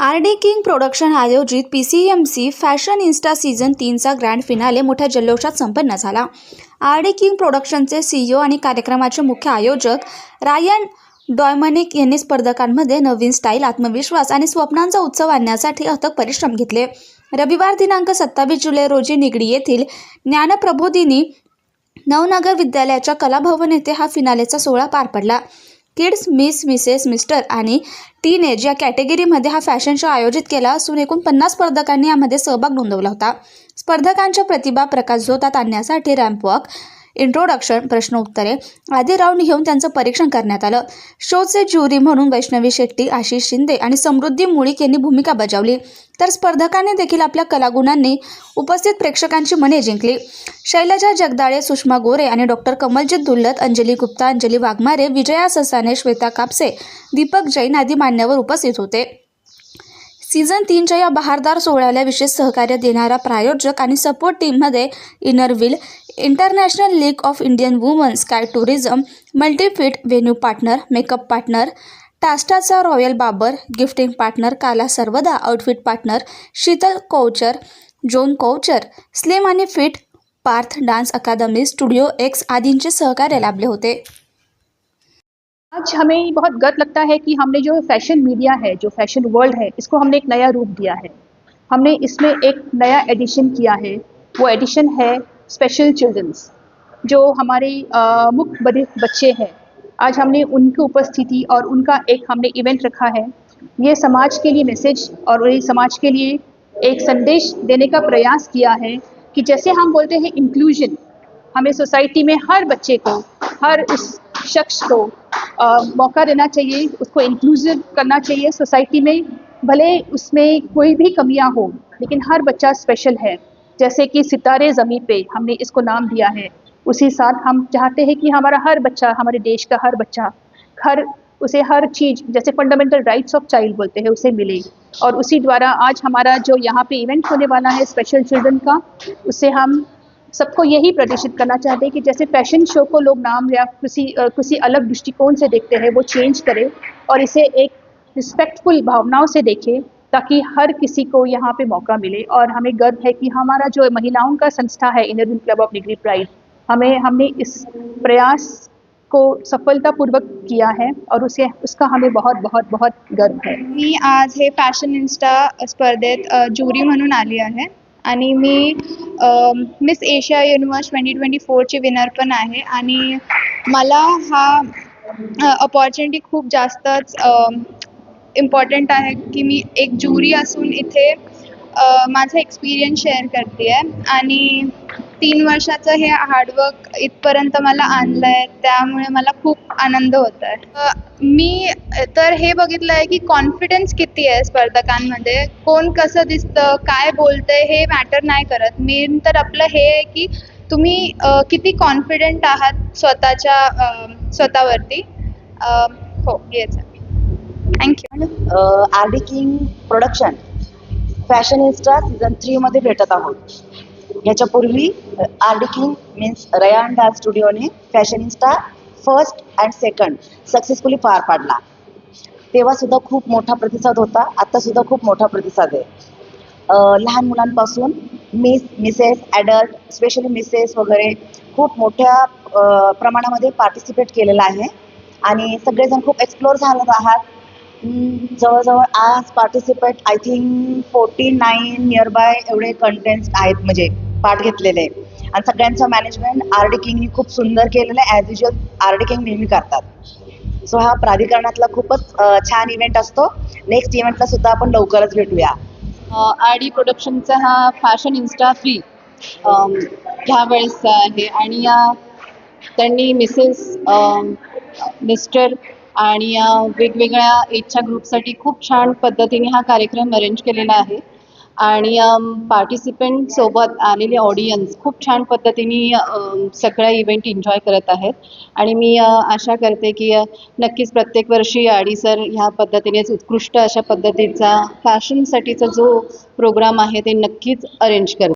R D king production आयोजित P C M C fashion Insta season तीनचा grand finale मोठ्या जल्लोषात संपन्न झाला. आर डी किंग प्रोडक्शनचे सीईओ आणि कार्यक्रमाचे मुख्य आयोजक रायन डॉयमनिक यांनी स्पर्धकांमध्ये नवीन स्टाईल आत्मविश्वास आणि स्वप्नांचा उत्सव आणण्यासाठी अथक परिश्रम घेतले. रविवार दिनांक सत्तावीस जुलै रोजी निगडी येथील ज्ञानप्रबोधिनी नवनगर विद्यालयाच्या कलाभवन येथे हा फिनालेचा सोहळा पार पडला. किड्स मिस मिसेस मिस्टर आणि टीनेज या कॅटेगरीमध्ये हा फॅशन शो आयोजित केला असून एकूण पन्नास स्पर्धकांनी यामध्ये सहभाग नोंदवला होता. स्पर्धकांच्या प्रतिभा प्रकाश झोतात आणण्यासाठी रॅम्पवॉक इंट्रोडक्शन प्रश्न उत्तरे आदी राऊंड घेऊन त्यांचं परीक्षण करण्यात आलं. शोचे ज्युरी म्हणून वैष्णवी शेट्टी आशिष शिंदे आणि समृद्धी मुळीक यांनी भूमिका बजावली. तर स्पर्धकांनी देखील आपल्या कलागुणांनी उपस्थित प्रेक्षकांची मने जिंकली. शैलजा जगदाळे सुषमा गोरे आणि डॉक्टर कमलजीत दुल्लत अंजली गुप्ता अंजली वाघमारे विजया ससाने श्वेता कापसे दीपक जैन आदी मान्यवर उपस्थित होते. सीझन तीनच्या या बहारदार सोहळ्याला विशेष सहकार्य देणारा प्रायोजक आणि सपोर्ट टीममध्ये inner wheel international league of Indian woman sky tourism multifit venue partner makeup partner टास्टाचा royal Babar gifting partner Kala Sarvada outfit partner Sheetal couture Joan couture slim आणि fit Parth dance academy studio X आदींचे सहकार्य लाभले होते. आज हमें बहुत गर्व लगता है कि हमने जो फ़ैशन मीडिया है, जो फ़ैशन वर्ल्ड है, इसको हमने एक नया रूप दिया है। हमने इसमें एक नया एडिशन किया है। वो एडिशन है स्पेशल चिल्ड्रंस जो हमारे मुख्य बच्चे हैं। आज हमने उनकी उपस्थिति और उनका एक हमने इवेंट रखा है। ये समाज के लिए मैसेज और समाज के लिए एक संदेश देने का प्रयास किया है कि जैसे हम बोलते हैं इंक्लूजन हमें सोसाइटी में हर बच्चे को हर उस शख्स को अ, मौका देना चाहिए उसको इंक्लूसिव करना चाहिए। सोसाइटी में भले उसमें कोई भी कमियाँ हो लेकिन हर बच्चा स्पेशल है। जैसे कि सितारे ज़मीं पे हमने इसको नाम दिया है। उसी साथ हम चाहते हैं कि हमारा हर बच्चा, हमारे देश का हर बच्चा, हर, उसे हर चीज़, जैसे फंडामेंटल राइट्स ऑफ़ चाइल्ड बोलते हैं, उसे मिले। और उसी द्वारा आज हमारा जो यहाँ पे इवेंट होने वाला है स्पेशल चिल्ड्रन का उससे हम सबको यही प्रदर्शित करना चाहते हैं कि जैसे फ़ैशन शो को लोग नाम या किसी किसी अलग दृष्टिकोण से देखते हैं, वो चेंज करें और इसे एक रिस्पेक्टफुल भावनाओं से देखें। ताकि हर किसी को यहाँ पे मौका मिले और हमें गर्व है कि हमारा जो महिलाओं का संस्था है inner club of degree pride हमें, हमने इस प्रयास को सफलतापूर्वक किया है और उसे, उसका हमें बहुत बहुत बहुत गर्व है। मी आज हे फॅशन इन्स्टा स्पर्धेत ज्युरी म्हणून आली आहे आणि मी Miss Asia Universe twenty twenty फोरची winner पण आहे आणि मला हा अपॉर्च्युनिटी खूप जास्तच इम्पॉर्टंट आहे की मी एक ज्युरी असून इथे माझा एक्सपिरियन्स शेअर करते आहे आणि तीन वर्षाचं हे हार्डवर्क इथपर्यंत मला आणलं आहे त्यामुळे मला खूप आनंद होत आहे मी तर हे बघितलं आहे की कॉन्फिडन्स किती आहे स्पर्धकांमध्ये? कोण कसं दिसतं? काय बोलतंय? हे मॅटर नाही करत. मेन तर आपलं हे आहे की तुम्ही किती कॉन्फिडंट आहात स्वतःच्या स्वतःवरती? हो येच thank you R D King production fashion insta season थ्रीमध्ये भेटत आहोत. याच्यापूर्वी R D King means Ryan dance स्टुडिओने fashion insta first and second successfully पार पाडला. तेव्हा सुद्धा खूप मोठा प्रतिसाद होता. आता सुद्धा खूप मोठा प्रतिसाद आहे. लहान मुलांपासून miss mrs adult specially mrs वगैरे खूप मोठ्या प्रमाणामध्ये पार्टिसिपेट केलेलं आहे. आणि सगळेजण खूप एक्सप्लोअर झालेत आहात. जवळजवळ आज participate I think forty nine nearby एवढे कंटेंट्स आहेत म्हणजे पार्ट घेतलेले. आणि सगळ्यांचं मॅनेजमेंट आर डी किंगनी खूप सुंदर केलेलं आहे. As usual R D King नेहमी करतात. सो हा प्राधिकरणातला खूपच छान इव्हेंट असतो. नेक्स्ट इव्हेंटला सुद्धा आपण लवकरच भेटूया. आर डी प्रोडक्शनचा हा फॅशन इन्स्टा फ्री ह्या वेळेसचा आहे. आणि या त्यांनी मिसेस मिस्टर आणि वेगवेगळ्या एजच्या ग्रुपसाठी खूप छान पद्धतीने हा कार्यक्रम अरेंज केलेला आहे. आणि पार्टिसिपंट सोबत आलेले ऑडियन्स खूप छान पद्धतीने सगळ्या इव्हेंट एन्जॉय करत आहेत. आणि मी आशा करते की नक्कीच प्रत्येक वर्षी आडी सर ह्या पद्धतीनेच उत्कृष्ट अशा पद्धतीचा फॅशनसाठीचा जो प्रोग्राम आहे ते नक्कीच अरेंज करते